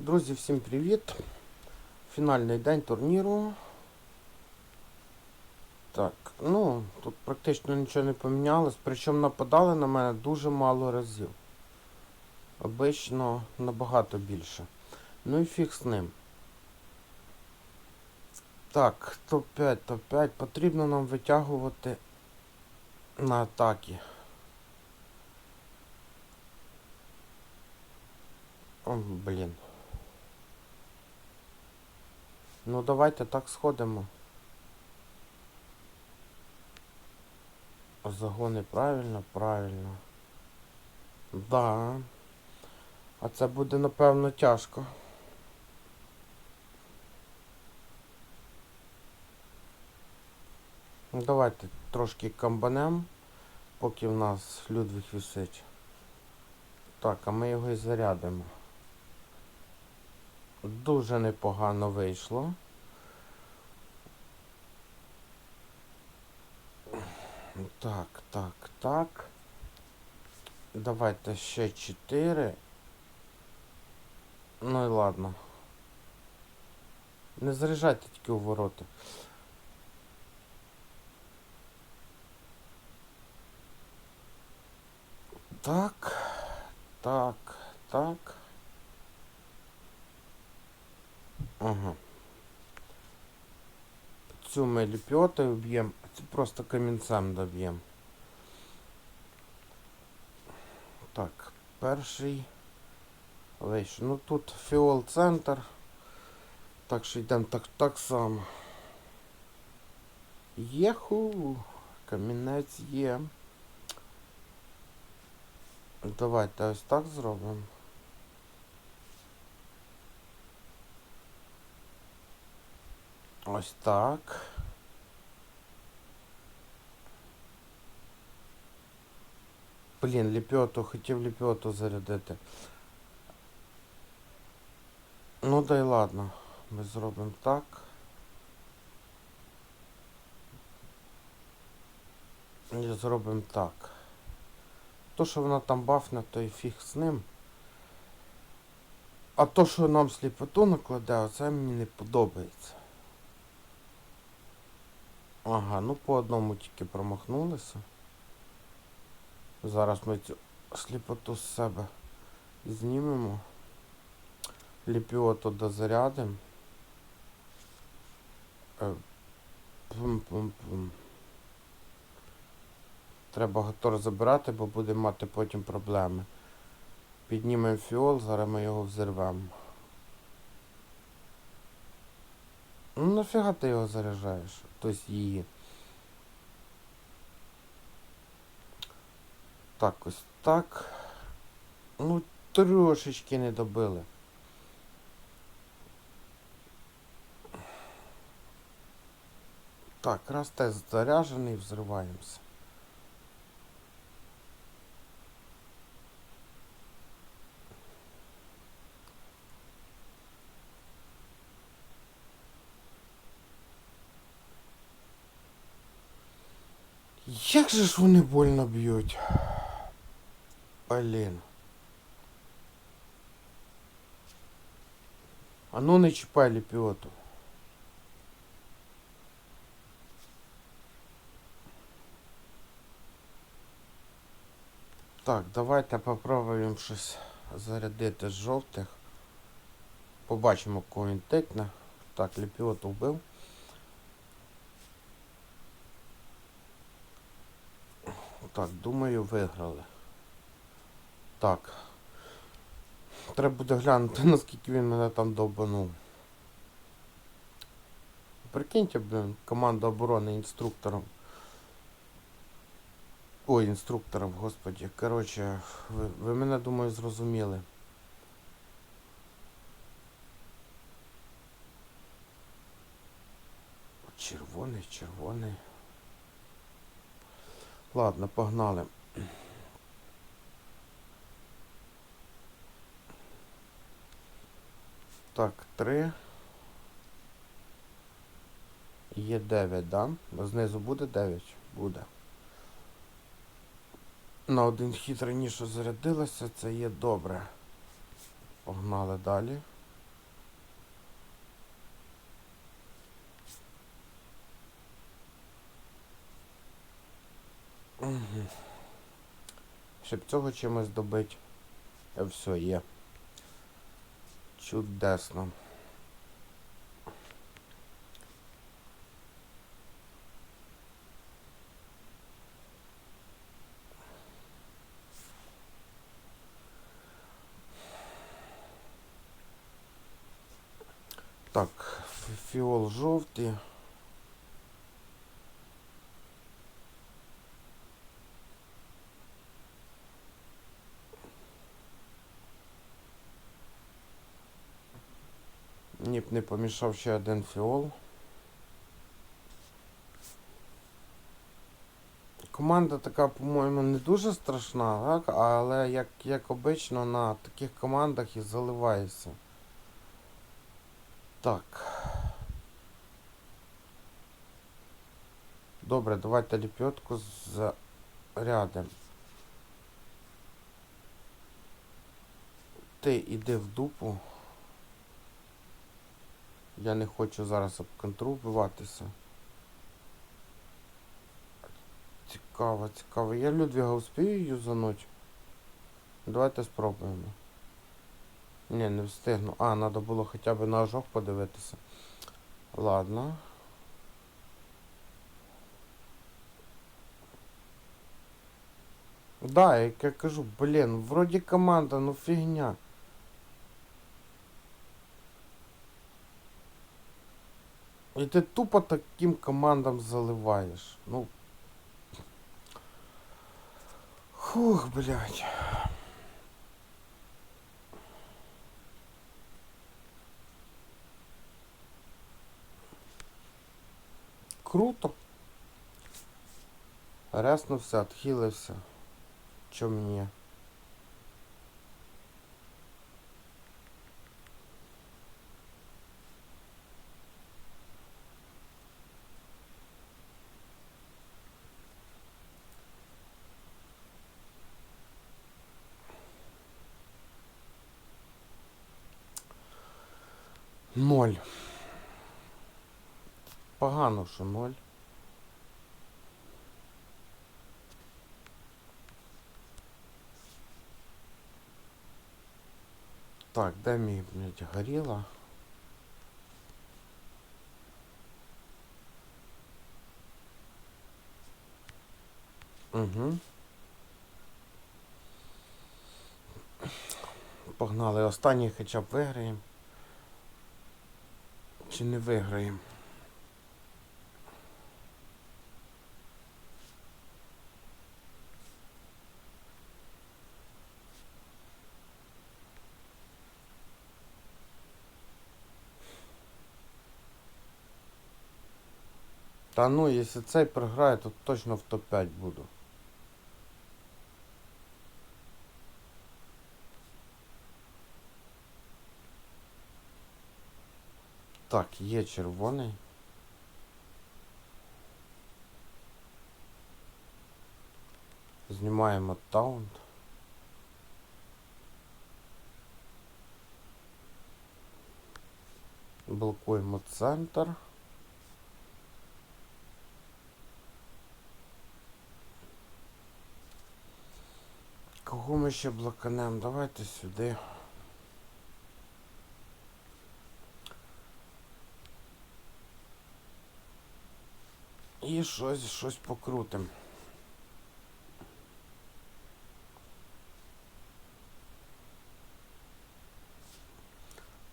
Друзі, всім привіт! Фінальний день турніру. Так, ну, тут практично нічого не помінялось, причому нападали на мене дуже мало разів. Обично набагато більше. Ну і фіг з ним. Так, топ-5, топ-5. Потрібно нам витягувати на атаки. О, блін. Ну давайте так сходимо. Загони правильно, правильно. Да. А це буде напевно тяжко. Давайте трошки камбанем, поки в нас Людвиг висить. Так, а ми його і зарядимо. Дуже непогано вийшло. Так, так, так. Давайте ще 4. Ну і ладно. Не заряджайте тільки у ворота. Так, так, так. Ага. Цю ми ліпьотою б'ємо, цю просто камінцем доб'ємо. Так, перший вийшов. Ну тут фіол центр. Так що йдемо так, так само. Єху! Камінець є. Давайте ось так зробимо. Ось так. Блін, ліпьоту, хотів ліпьоту зарядити. Ну да й ладно. Ми зробимо так. І зробимо так. То, що вона там бафне, то і фіг з ним. А то, що нам сліпоту накладе, оце мені не подобається. Ага, ну по одному тільки промахнулися. Зараз ми цю сліпоту з себе знімемо. Ліпіоту дозарядимо. Е, Пум-пум-пум. Треба гатор забирати, бо будемо мати потім проблеми. Піднімемо фіол, зараз ми його взірвемо. Ну нафіга ти його заряджаєш? Тобто її. Так, ось так. Ну, трошечки не добили. Так, раз тест заряжений, взриваємося. Як же ж вони больно б'ють? Блін. А ну не чіпай ліпіоту. Так, давайте попробуємо щось зарядити з жовтих. Побачимо, кого він тикне. Так, ліпіоту вбив. Так, думаю, виграли. Так. Треба буде глянути, наскільки він мене там довбанув. Прикиньте, блин, команда оборони інструктором. Ой, інструктором, господі. Коротше, ви, ви мене, думаю, зрозуміли. Червоний, червоний. Ладно, погнали. Так, три. Є 9, да? Знизу буде 9? Буде. На один хід раніше зарядилося, це є добре. Погнали далі. Щоб цього чимось добити. Все є. Чудесно. Так, фіол жовтий. Ні б не помішав ще один фіол. Команда така, по-моєму, не дуже страшна, так? але як, як обично на таких командах і заливається. Так. Добре, давайте ліпьотку зарядим. Ти іди в дупу. Я не хочу зараз об контру. Цікаво, цікаво. Я Людвіга успію юзануть? Давайте спробуємо. Ні, не встигну. А, треба було хоча б на ожог подивитися. Ладно. Да, як я кажу, блін, вроді команда, ну фігня. І ти тупо таким командам заливаєш. Ну. Фух, блядь. Круто. Реснувся, отхилився. Чо мені? Ноль. Погано, що ноль. Так, де мій, блядь, горіла? Угу. Погнали. Останній хоча б виграємо. Чи не виграємо? Та ну, якщо цей програє, то точно в топ-5 буду. Так, є червоний. Знімаємо таунт. Блокуємо центр. Кого ми ще блоканем? Давайте сюди. І щось, щось покрутим.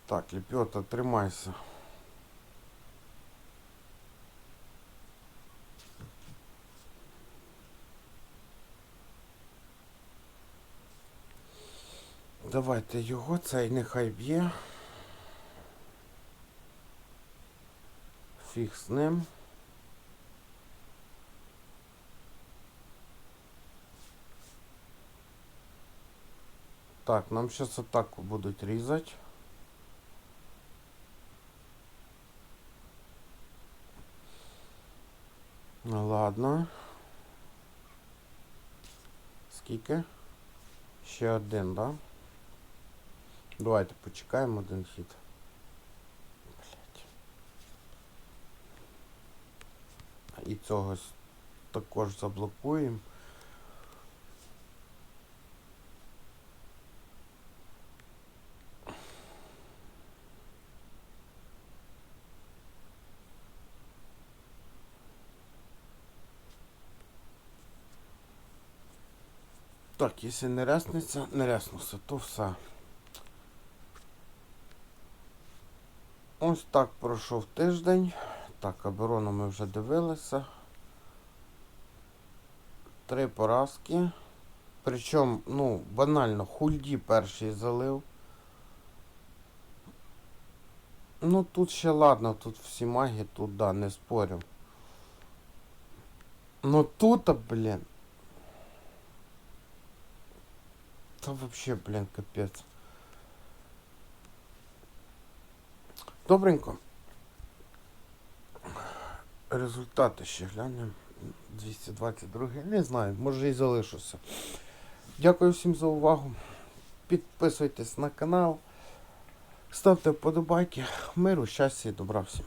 Так, лепета, тримайся. Давайте його, цей нехай б'є. Фіг з ним. Так, нам сейчас атаку будуть різати. Ну ладно. Скільки? Ще один, да? Давайте почекаємо один хід. І цього також заблокуємо. Так, якщо не рясниться, не ряснувся, то все. Ось так пройшов тиждень. Так, оборону ми вже дивилися. Три поразки. Причому, ну, банально, хульді перший залив. Ну тут ще ладно, тут всі маги, тут да, не спорю. Ну тут, блін. Та вообще, блін, капець. Добренько. Результати ще глянемо. 222. Не знаю, може і залишуся. Дякую всім за увагу. Підписуйтесь на канал. Ставте вподобайки. Миру, щастя і добра всім.